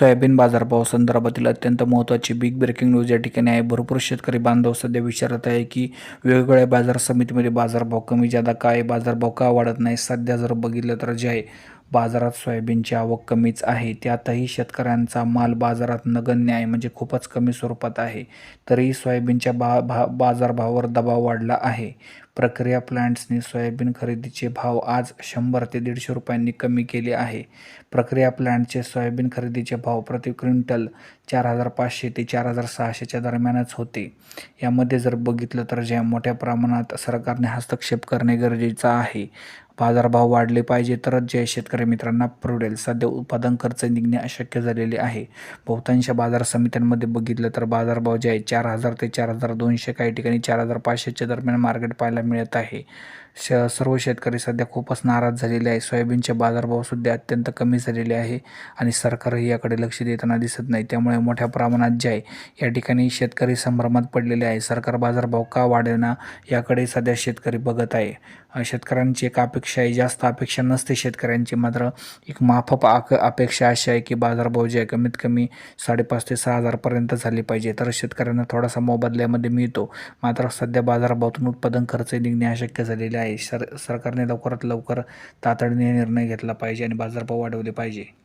Soybean बाजारभाव संदर्भातील अत्यंत महत्त्वाची बिग ब्रेकिंग न्यूज या ठिकाणी आहे. भरपूर शेतकरी बांधव सध्या विचारत आहे की वेगवेगळ्या बाजार समितीमध्ये बाजारभाव कमी जादा काय बाजारभाव का वाढत नाही? सध्या जर बघितलं तर जे आहे बाजारात सोयाबीनची आवक कमीच आहे. त्यातही शेतकऱ्यांचा माल बाजारात नगण्य आहे म्हणजे खूपच कमी स्वरूपात आहे. तरीही सोयाबीनच्या बा भा बाजारभावावर दबाव वाढला आहे. प्रक्रिया प्लांट्सनी सोयाबीन खरेदीचे भाव आज शंभर ते दीडशे रुपयांनी कमी केले आहे. प्रक्रिया प्लांटचे सोयाबीन खरेदीचे भाव प्रति क्विंटल चार हजार पाचशे ते चार हजार सहाशेच्या दरम्यानच होते. यामध्ये जर बघितलं तर ज्या मोठ्या प्रमाणात सरकारने हस्तक्षेप करणे गरजेचं आहे. बाजारभाव वाढले पाहिजे तरच जे शेतकरी मित्रांना परवडेल. सध्या उत्पादन खर्च निघणे अशक्य झालेले आहे. बहुतांश बाजार समित्यांमध्ये बघितलं तर बाजारभाव जे आहे चार हजार ते चार हजार दोनशे काही ठिकाणी चार हजार पाचशेच्या दरम्यान मार्केट पाहायला मिळत आहे. श सर्व शेतकरी सध्या खूपच नाराज झालेले आहे सोयाबीनचे बाजारभावसुद्धा अत्यंत कमी झालेले आहे आणि सरकारही याकडे लक्ष देताना दिसत नाही. त्यामुळे मोठ्या प्रमाणात जे आहे या ठिकाणी शेतकरी संभ्रमात पडलेले आहे. सरकार बाजारभाव का वाढेना याकडे सध्या शेतकरी बघत आहे. शेतकऱ्यांची एक अपेक्षा आहे जास्त अपेक्षा नसते शेतकऱ्यांची. मात्र एक माफक आक अपेक्षा अशी आहे की बाजारभाव जे आहे कमीत कमी साडेपाच ते सहा हजारपर्यंत झाली पाहिजे. तर शेतकऱ्यांना थोडासा मोबदल्यामध्ये मिळतो. मात्र सध्या बाजारभावातून उत्पादन खर्च निघणे अशक्य झालेले आहे. सर सरकारने लवकरात लवकर तातडीने निर्णय घेतला पाहिजे आणि बाजारभाव वाढवले पाहिजे.